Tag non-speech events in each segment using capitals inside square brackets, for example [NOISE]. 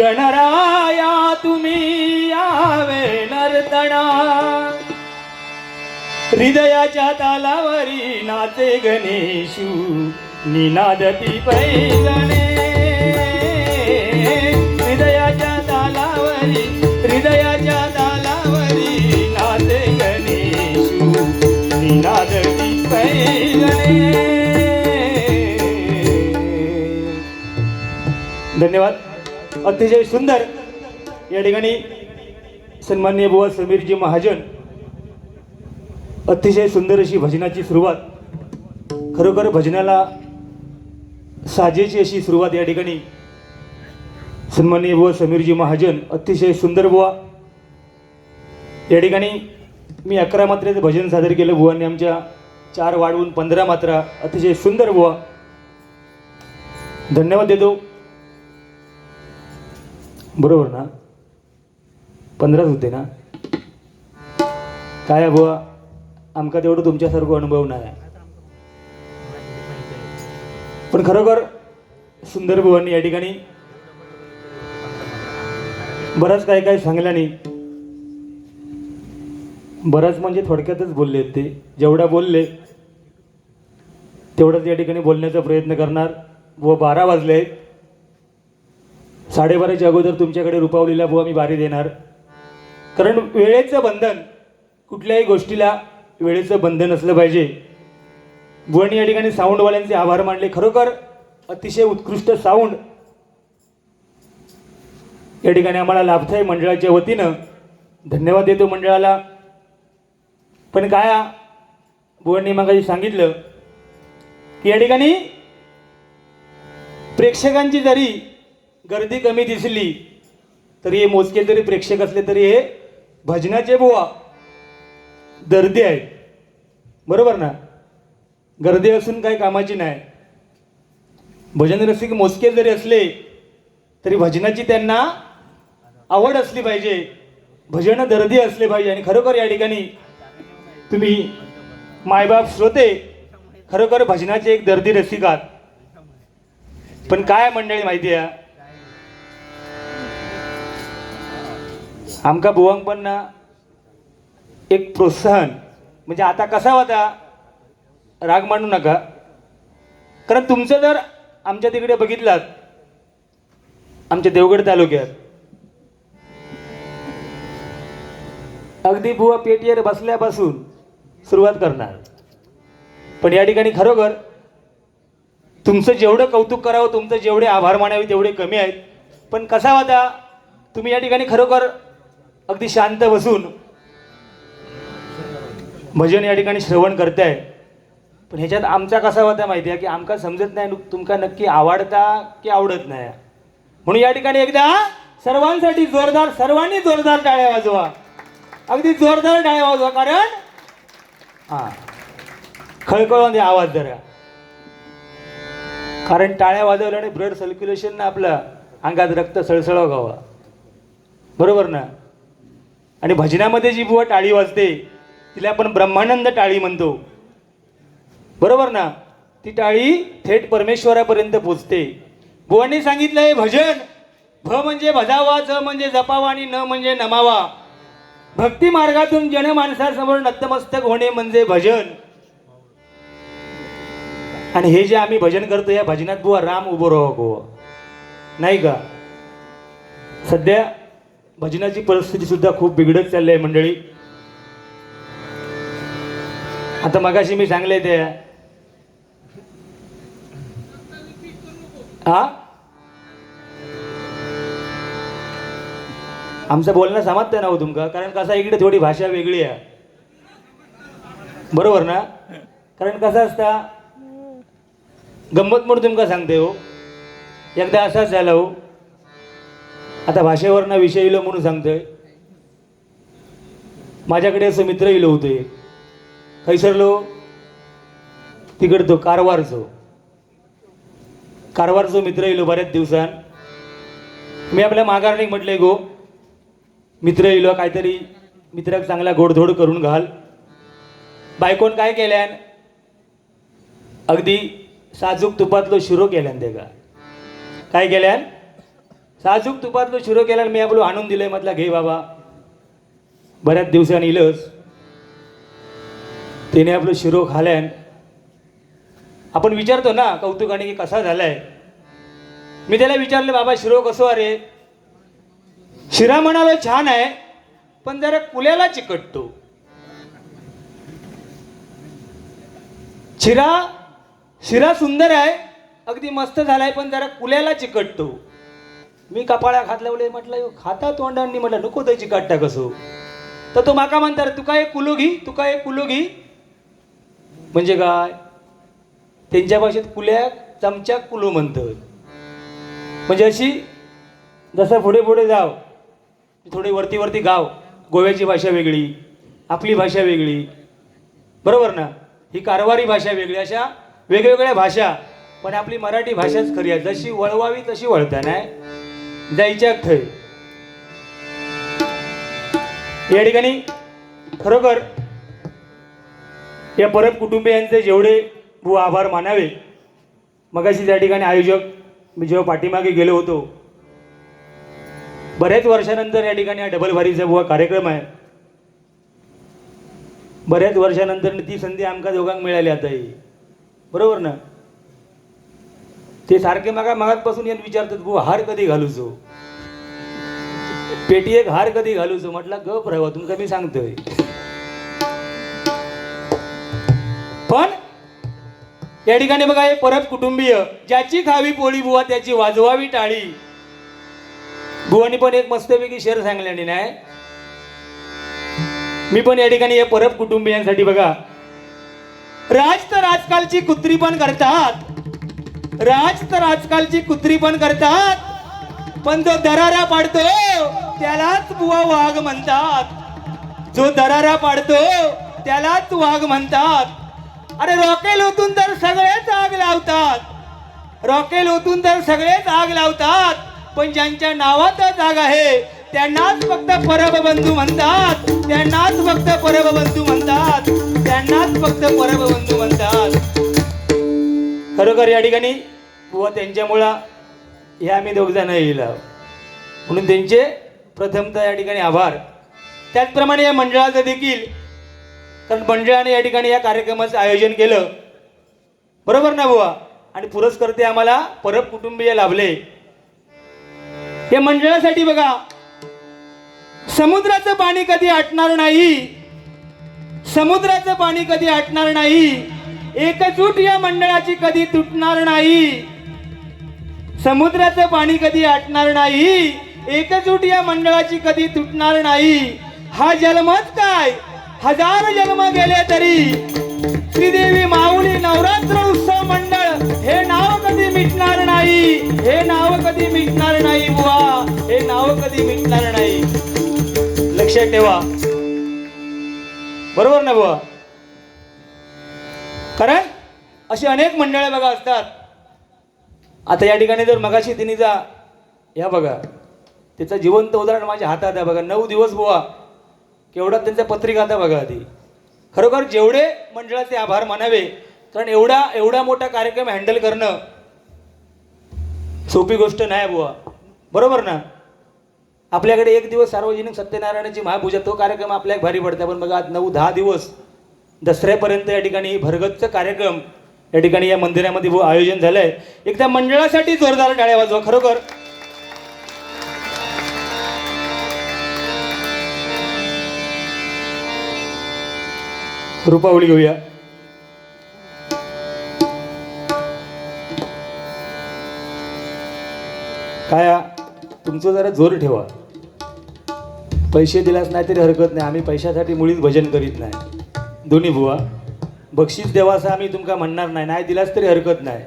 गणराया तुम्ही यावे नर्तना. हृदयाच्या तालावरी नाचे गणेशू निनादती पैगणे हृदयाच्या तालावरी हृदयाच्या तालावरी नाचे गणेशू निनादती पैगणे धन्यवाद. अतिशय सुंदर या ठिकाणी सन्मान्य बुवा समीरजी महाजन अतिशय सुंदर अशी भजनाची सुरुवात खरोखर भजनाला साजेची अशी सुरुवात या ठिकाणी सन्माननीय बुवा समीरजी महाजन अतिशय सुंदर बुवा. या ठिकाणी मी अकरा मात्रेचं भजन सादर केलं बुवांनी आमच्या चार वाढवून पंधरा मात्रा अतिशय सुंदर बुवा. धन्यवाद देतो. बरोबर ना? पंधराच होते ना? काय बुवा? आमका तेवढं तुमच्यासारखं अनुभव नाही. पण खरोखर सुंदर बुवांनी या ठिकाणी बरंच काय काय सांगलं नाही बरंच म्हणजे थोडक्यातच बोलले ते. जेवढा बोलले तेवढंच या ठिकाणी बोलण्याचा प्रयत्न करणार. व बारा वाजले आहेत. साडेबाराच्या अगोदर तुमच्याकडे रुपावलीला बुवा मी भारी देणार. कारण वेळेचं बंधन कुठल्याही गोष्टीला वेळेचं बंधन असलं पाहिजे. बुवानी या ठिकाणी साऊंडवाल्यांचे आभार मानले. खरोखर अतिशय उत्कृष्ट साऊंड या ठिकाणी आम्हाला लाभताय मंडळाच्या वतीनं. धन्यवाद देतो मंडळाला. पण काय बुवांनी मगाशी सांगितलं की या ठिकाणी प्रेक्षकांची जरी गर्दी कमी दिसली तरी हे मोजके जरी प्रेक्षक असले तरी हे भजनाचे बुवा. दर्दी आहे. बरोबर ना? गर्दी असून काही कामाची नाही. भजन रसिक मोजके जरी असले तरी भजनाची त्यांना आवड असली पाहिजे. भजन दर्दी असले पाहिजे. आणि खरोखर या ठिकाणी तुम्ही मायबाप श्रोते खरोखर भजनाचे एक दर्दी रसिकात पण काय मंडळी माहिती आहे? आमका बुवांक पण ना एक प्रोत्साहन. म्हणजे आता कसा होता? राग मांडू नका. कारण तुमचं जर आमच्या तिकडे बघितलात आमच्या देवगड तालुक्यात अगदी बुवा पेटीवर बसल्यापासून सुरुवात करणार. पण या ठिकाणी खरोखर तुमचं जेवढं कौतुक करावं तुमचं जेवढे आभार मानावे तेवढे कमी आहेत. पण कसा होता? तुम्ही या ठिकाणी खरोखर अगदी शांत बसून भजन या ठिकाणी श्रवण करताय. पण ह्याच्यात आमचा कसा होता माहिती आहे की आमका समजत नाही तुमका नक्की आवडता की आवडत नाही. म्हणून या ठिकाणी एकदा सर्वांसाठी जोरदार सर्वांनी जोरदार टाळ्या वाजवा. अगदी जोरदार टाळ्या वाजवा कारण हा. खळखळून द्या आवाज धरा कारण टाळ्या वाजवल्याने ब्लड सर्क्युलेशन ना आपलं अंगात रक्त सळसळ गावा. बरोबर ना? आणि भजनामध्ये जी बुवा टाळी वाजते तिला आपण ब्रह्मानंद टाळी म्हणतो. बरोबर ना? ती टाळी थेट परमेश्वरापर्यंत पोचते. बुवांनी सांगितलंय भजन भ म्हणजे भजावा ज म्हणजे जपावा आणि न म्हणजे नमावा. भक्ती मार्गातून जनमानसासमोर नतमस्तक होणे म्हणजे भजन. आणि हे जे आम्ही भजन करतो या भजनात बुवा राम उभं राहो बुवा. नाही का? सध्या भजनाची परिस्थिती सुद्धा खूप बिघडत चालली आहे मंडळी. आता मगाशी मी सांगले ते. हा आमचं बोलणं समजतं ना हो तुमका कारण कसं इकडे थोडी भाषा वेगळी आहे. बरोबर ना? कारण कसं असता गंमत म्हणून तुमका सांगते हो. एकदा असाच झाला हो. आता भाषेवरनं विषय येलो म्हणून सांगतोय. माझ्याकडे असं मित्र येलो होते. खैसरलो तिकडतो कारवारचो. कारवारचो मित्र येलो बऱ्याच दिवसान मी आपल्या माघारणीक म्हटले गो मित्र येलो काहीतरी मित्राक चांगला गोडधोड करून घाल. बायकोन काय केल्यान? अगदी साजूक तुपातलो शिरो केल्यान तेका काय केल्यान? साजूक तुपातलं शिरो केला आणि मी आपलं आणून दिलंय म्हटलं घे बाबा. बऱ्याच दिवसांनी इलंच त्याने आपलं शिरो खाल्यान आपण विचारतो ना कौतुकाने की कसा झालाय? मी त्याला विचारलं बाबा शिरो कसो अरे शिरा म्हणालो छान आहे पण जरा कुल्याला चिकटतो. शिरा शिरा सुंदर आहे अगदी मस्त झालाय पण जरा कुल्याला चिकटतो. मी कपाळा खातल्या लावले म्हटलं "यो, खाता तोंडांनी म्हटलं नको त्याची काट्टा कसो तर तो माका म्हणतात तुका एक कुलो घी तुका एक कुलो घी म्हणजे काय? त्यांच्या भाषेत कुल्याक चमच्याक कुलू म्हणतात म्हणजे अशी जसं पुढे पुढे जाव थोडी वरती वरती गाव गोव्याची भाषा वेगळी आपली भाषा वेगळी. बरोबर ना? ही कारवारी भाषा वेगळी अशा वेगवेगळ्या भाषा. पण आपली मराठी भाषाच खरी आहे. जशी वळवावी तशी वळता नाही? जायच्या थंय या ठिकाणी खरोखर या परत कुटुंबियांचे जेवढे भू आभार मानावे मगाशी त्या ठिकाणी आयोजक मी जेव्हा पाठीमागे गेलो होतो बऱ्याच वर्षानंतर या ठिकाणी हा डबल भारीचा बुवा कार्यक्रम आहे. बऱ्याच वर्षानंतर ती संधी आमका दोघांक मिळाली आता ही बरोबर ना? ते सारखे मागा मागातपासून येऊन विचारतात बुवा हार कधी घालूचो? पेटी एक हार कधी घालूचो? म्हटलं गप राहावा तुमका मी सांगतोय. पण या ठिकाणी बघा हे परत कुटुंबीय ज्याची खावी पोळी बुवा त्याची वाजवावी टाळी. बुवानी पण एक मस्तपैकी शेर सांगल्याने नाही? मी पण या ठिकाणी हे परब कुटुंबियांसाठी बघा. राज तर आजकालची कुत्री पण करतात. राज तर आजकालची कुत्री पण करतात. पण जो दरारा पाडतो त्यालाच बुवा वाघ म्हणतात. जो दरारा पाडतो त्यालाच वाघ म्हणतात. अरे रॉकेल ओतून तर सगळेच आग लावतात. रॉकेल ओतून तर सगळेच आग लावतात. पण ज्यांच्या नावातच आग आहे त्यांनाच फक्त परबबंधू म्हणतात. त्यांनाच फक्त परबबंधू म्हणतात. त्यांनाच फक्त परबबंधू म्हणतात. खरोखर या ठिकाणी बुवा त्यांच्यामुळं हे आम्ही दोघजण येईल म्हणून त्यांचे प्रथमतः या ठिकाणी आभार. त्याचप्रमाणे या मंडळाचं देखील कारण मंडळाने या ठिकाणी या कार्यक्रमाचं आयोजन केलं. बरोबर ना बुवा? आणि पुरस्कर्ते आम्हाला परब कुटुंबीय लाभले. या मंडळासाठी बघा समुद्राचं पाणी कधी आटणार नाही? समुद्राचं पाणी कधी आटणार नाही? एकजूट या मंडळाची कधी तुटणार नाही. समुद्राचं पाणी कधी आटणार नाही. एकजूट या मंडळाची कधी तुटणार नाही. हा जन्मच काय? हजार जन्म गेले तरी. श्रीदेवी माऊली नवरात्र उत्सव मंडळ हे नाव कधी मिटणार नाही. हे नाव कधी मिटणार नाही बुवा. हे नाव कधी मिटणार नाही. लक्षात ठेवा. बरोबर ना बुवा? कारण अशी अनेक मंडळे बघा असतात. आता या ठिकाणी जर मगाशी तिने या बघा त्याचं जिवंत उदाहरण माझ्या हातात आहे बघा नऊ दिवस बुवा केवढा त्यांचा पत्रिका आता बघा आधी. खरोखर जेवढे मंडळाचे आभार मानावे कारण एवढा एवढा मोठा कार्यक्रम हँडल करणं सोपी गोष्ट नाही बुवा. बरोबर ना? आपल्याकडे एक दिवस सार्वजनिक सत्यनारायणाची महापूजा तो कार्यक्रम आपल्याला भारी पडते पण बघा आज नऊ दहा दिवस दसऱ्यापर्यंत या ठिकाणी भरगतचं कार्यक्रम या ठिकाणी या मंदिरामध्ये बुवा आयोजन झालंय. एकदा मंडळासाठी जोरदार टाळ्या वाजवा खरोखर. रुपावली घेऊया. काय तुमचं जरा जोर ठेवा. पैसे दिलाच नाही तरी हरकत नाही. आम्ही पैशासाठी मुळीच भजन करीत नाही. दोन्ही बुवा. बक्षीस देवासा आम्ही तुमका म्हणणार नाही. नाही दिलास तरी हरकत नाही.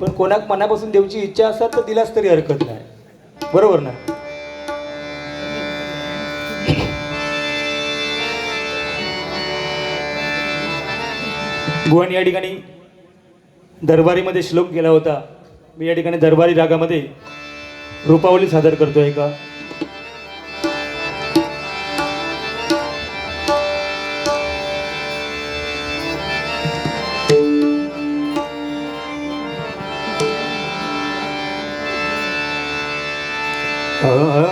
पण कोणाक मनापासून देऊची इच्छा असेल तर दिलास तरी हरकत नाही. बरोबर ना? भुवानी या ठिकाणी दरबारीमध्ये श्लोक केला होता. मी या ठिकाणी दरबारी रागामध्ये रूपावली सादर करतोय का? 好 [LAUGHS] 呀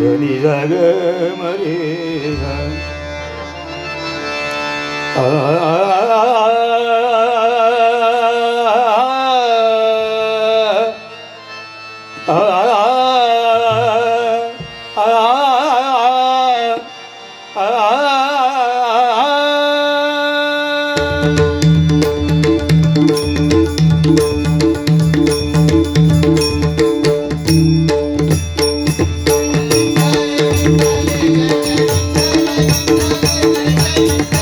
ಗನಿ ಸಗ ಮರಿ ಆ Música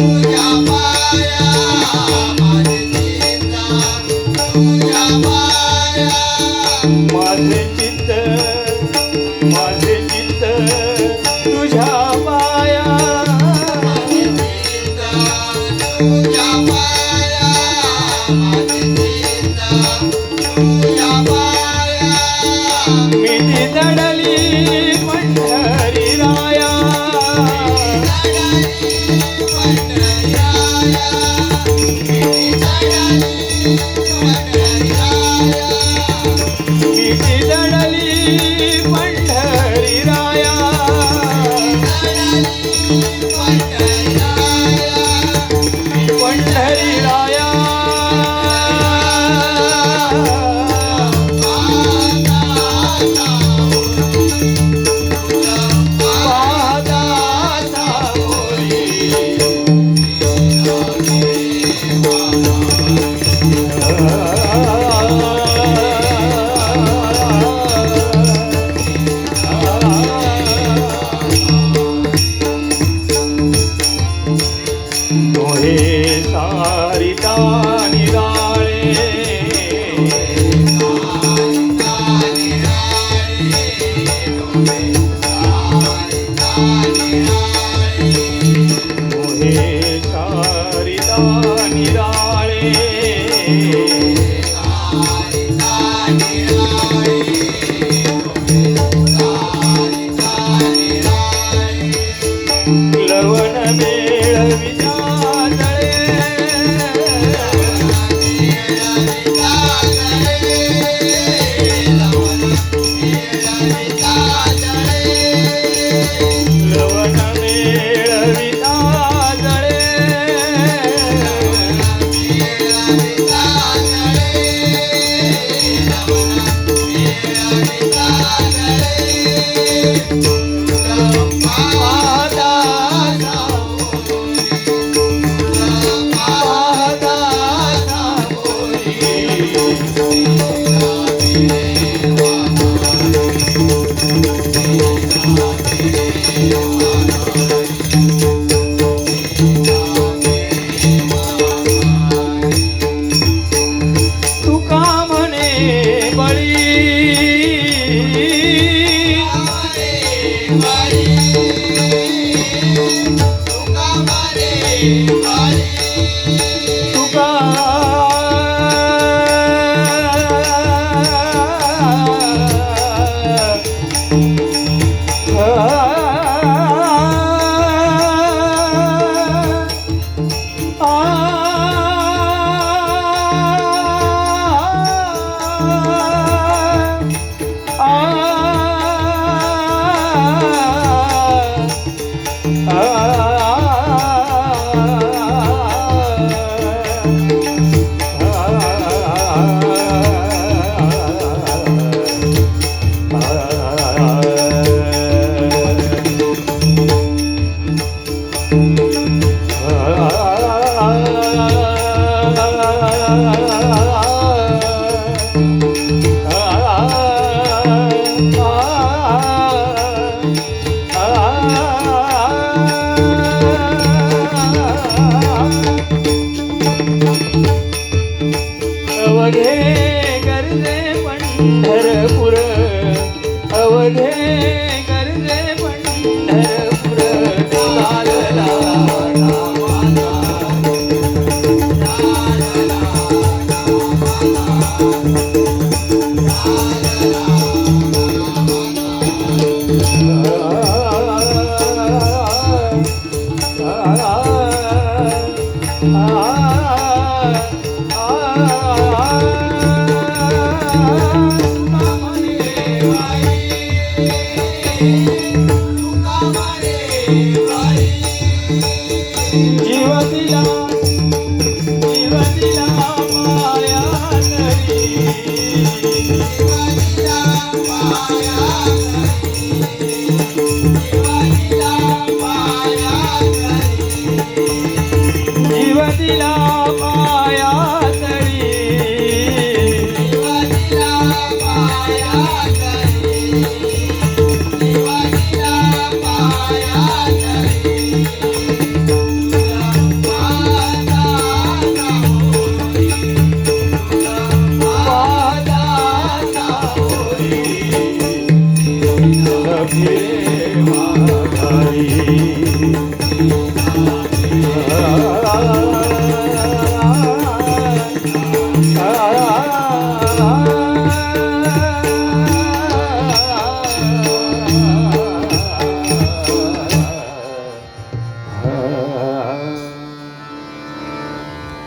Hallelujah. पुर अवधे Nunca amarei.